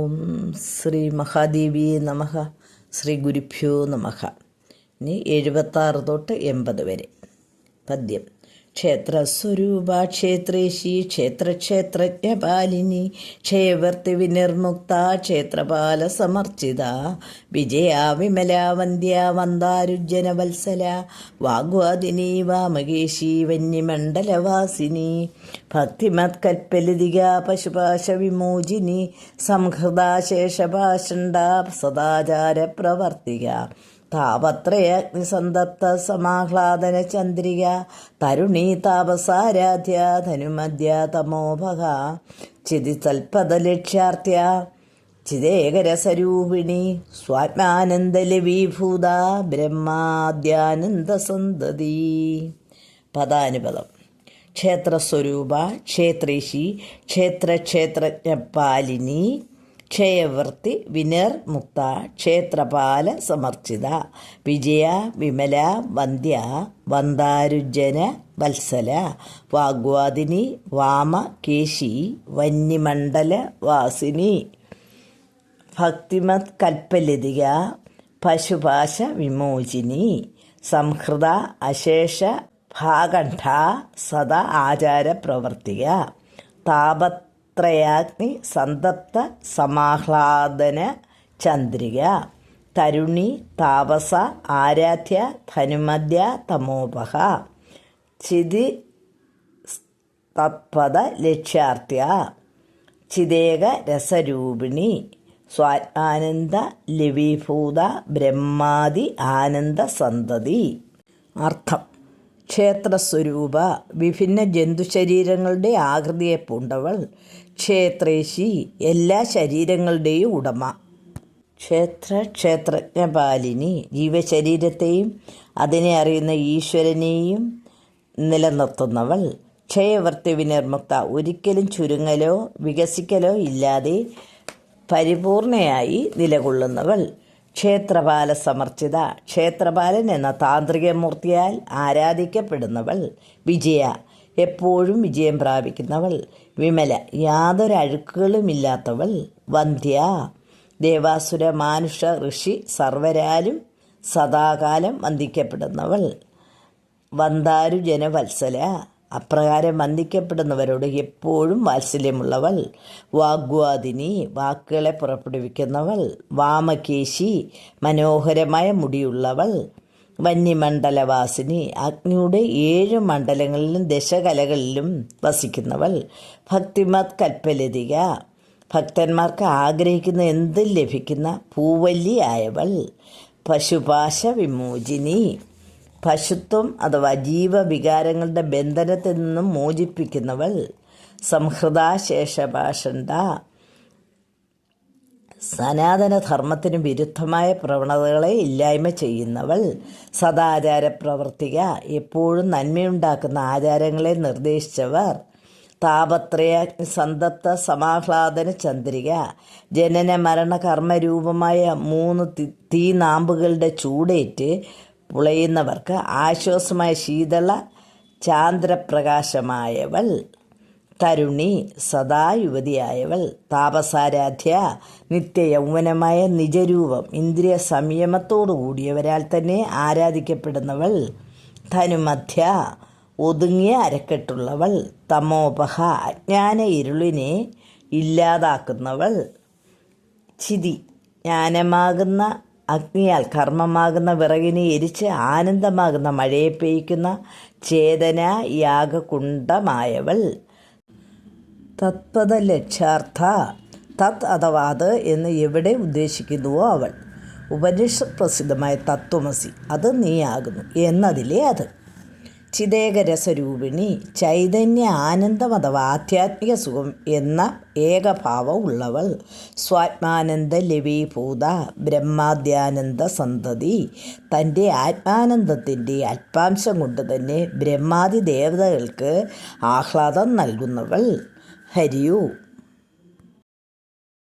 ഓം ശ്രീ മഹാദേവി നമഹ ശ്രീ ഗുരുഭ്യോ നമഹ ഇനി എഴുപത്താറ് തൊട്ട് എൺപത് വരെ. പദ്യം. ക്ഷേത്രസ്വരൂപ ക്ഷേത്രേശി ക്ഷേത്രക്ഷേത്രജ്ഞപാലിനി ക്ഷേവർത്തി വിനിർമുക്ത ക്ഷേത്രപാല സമർച്ചിത വിജയ വിമല വന്ദ്യ വന്ദാരുജ്ജന വത്സല വാഗ്വാദിനി വാമകേശി വന്യമണ്ഡലവാസിനി ഭക്തിമത്കൽപ്പലിതിക പശുപാശ വിമോചിനി സംഹൃതാശേഷഭാഷണ്ട സദാചാര പ്രവർത്തിക താപത്രയഗ്നിസന്തപ്ത സമാഹ്ലാദന ചന്ദ്രിക തരുണീ താപസാരാധ്യ ധനുമദ്യ തമോഭഗ ലക്ഷ്യാർത്ഥ്യ ചിതേകരസരൂപിണി സ്വാത്മാനന്ദലവീഭൂത ബ്രഹ്മാദ്യാനന്ദസന്തതി. പദാനുപദം. ക്ഷേത്രസ്വരൂപ ക്ഷേത്രേശി ക്ഷേത്രക്ഷേത്രജ്ഞപാലിനി ക്ഷയവൃത്തി വിനിർമുക്ത ക്ഷേത്രപാല സമർച്ചിത വിജയ വിമല വന്ദ്യ വന്ദാരുജന വത്സല വാഗ്വാദിനി വാമ കേശി വന്യമണ്ഡല വാസിനി ഭക്തിമത് കൽപ്പലതിക പശുപാശ വിമോചിനി സംഹൃത അശേഷ ഭാകണ്ഠ സദാ ആചാര പ്രവർത്തിക താപത് ത്രയാഗ്നി സന്തപ്ത സമാഹ്ലാദന ചന്ദ്രിക. തരുണി താപസ ആരാധ്യ ധനുമദ്യ തമോപഹ. ചിതി തത്പദ ലക്ഷ്യാർത്ഥ്യ ചിതേക രസരൂപിണി. സ്വാത്മാനന്ദ ലവീഭൂത ബ്രഹ്മാതി ആനന്ദ സന്തതി. അർത്ഥം. ക്ഷേത്രസ്വരൂപ വിഭിന്ന ജന്തുശരീരങ്ങളുടെ ആകൃതിയെ പൂണ്ടവൾ ക്ഷേത്രേശി എല്ലാ ശരീരങ്ങളുടെയും ഉടമ. ക്ഷേത്ര ക്ഷേത്രജ്ഞപാലിനി ജീവശരീരത്തെയും അതിനെ അറിയുന്ന ഈശ്വരനെയും നിലനിർത്തുന്നവൾ. ക്ഷയവർത്തി വിനിർമുക്ത ഒരിക്കലും ചുരുങ്ങലോ വികസിക്കലോ ഇല്ലാതെ പരിപൂർണയായി നിലകൊള്ളുന്നവൾ. ക്ഷേത്രപാല സമർച്ചിത ക്ഷേത്രപാലൻ എന്ന താന്ത്രിക മൂർത്തിയാൽ ആരാധിക്കപ്പെടുന്നവൾ വിജയ. എപ്പോഴും വിജയം പ്രാപിക്കുന്നവൾ വിമല. യാതൊരു അഴുക്കുകളുമില്ലാത്തവൾ വന്ധ്യ. ദേവാസുര മാനുഷ ഋഷി സർവരാലും സദാകാലം വന്ദിക്കപ്പെടുന്നവൾ. വന്ദാരു ജനവത്സല അപ്രകാരം വന്ദിക്കപ്പെടുന്നവരോട് എപ്പോഴും വാത്സല്യമുള്ളവൾ. വാഗ്വാദിനി വാക്കുകളെ പുറപ്പെടുവിക്കുന്നവൾ. വാമകേശി മനോഹരമായ മുടിയുള്ളവൾ. വന്യമണ്ഡലവാസിനി അഗ്നിയുടെ ഏഴ് മണ്ഡലങ്ങളിലും ദശകലകളിലും വസിക്കുന്നവൾ. ഭക്തിമത് കൽപ്പലതിക. ഭക്തന്മാർക്ക് ആഗ്രഹിക്കുന്ന എന്തും ലഭിക്കുന്ന പൂവല്ലിയായവൾ. പശുപാശ വിമോചിനി. പശുത്വം അഥവാ ജീവവികാരങ്ങളുടെ ബന്ധനത്തിൽ നിന്നും മോചിപ്പിക്കുന്നവൾ സംഹൃതാശേഷഭാഷണ്ട സനാതനധർമ്മത്തിന് വിരുദ്ധമായ പ്രവണതകളെ ഇല്ലായ്മ ചെയ്യുന്നവൾ സദാചാര പ്രവർത്തിക എപ്പോഴും നന്മയുണ്ടാക്കുന്ന ആചാരങ്ങളെ നിർദ്ദേശിച്ചവർ താപത്രയ സന്തപ്ത സമാഹ്ലാദന ചന്ദ്രിക. ജനന മരണ കർമ്മരൂപമായ മൂന്ന് തീനാമ്പുകളുടെ ചൂടേറ്റ് പുളയുന്നവർക്ക് ആശ്വാസമായ ശീതള ചാന്ദ്രപ്രകാശമായവൾ തരുണി സദാ യുവതിയായവൾ താപസാരാധ്യ നിത്യയൗവനമായ നിജരൂപം ഇന്ദ്രിയ സംയമത്തോടു കൂടിയവരാൽ തന്നെ ആരാധിക്കപ്പെടുന്നവൾ ധനുമധ്യ ഒതുങ്ങിയ അരക്കെട്ടുള്ളവൾ തമോപഹ അജ്ഞാന ഇരുളിനെ ഇല്ലാതാക്കുന്നവൾ ചിതി ജ്ഞാനമാകുന്ന അഗ്നിയാൽ കർമ്മമാകുന്ന വിറകിനെ എരിച്ച് ആനന്ദമാകുന്ന മഴയെ പെയ്ക്കുന്ന ചേതന യാഗകുണ്ടമായവൾ തത്പദ ലക്ഷാർത്ഥ തത് അഥവാ അത് എന്ന് എവിടെ ഉദ്ദേശിക്കുന്നുവോ അവൾ. ഉപനിഷ പ്രസിദ്ധമായ തത്വമസി അത് നീയാകുന്നു എന്നതിലെ അത്. ചിതേകരസരൂപിണി ചൈതന്യ ആനന്ദം അഥവാ ആധ്യാത്മിക സുഖം എന്ന ഏകഭാവം ഉള്ളവൾ. സ്വാത്മാനന്ദ ലവീഭൂത ബ്രഹ്മാദ്യാനന്ദ സന്തതി തന്റെ ആത്മാനന്ദത്തിന്റെ അല്പാംശം കൊണ്ട് തന്നെ ബ്രഹ്മാദി ദേവതകൾക്ക് ആഹ്ലാദം നൽകുന്നവൾ. ഹരിയു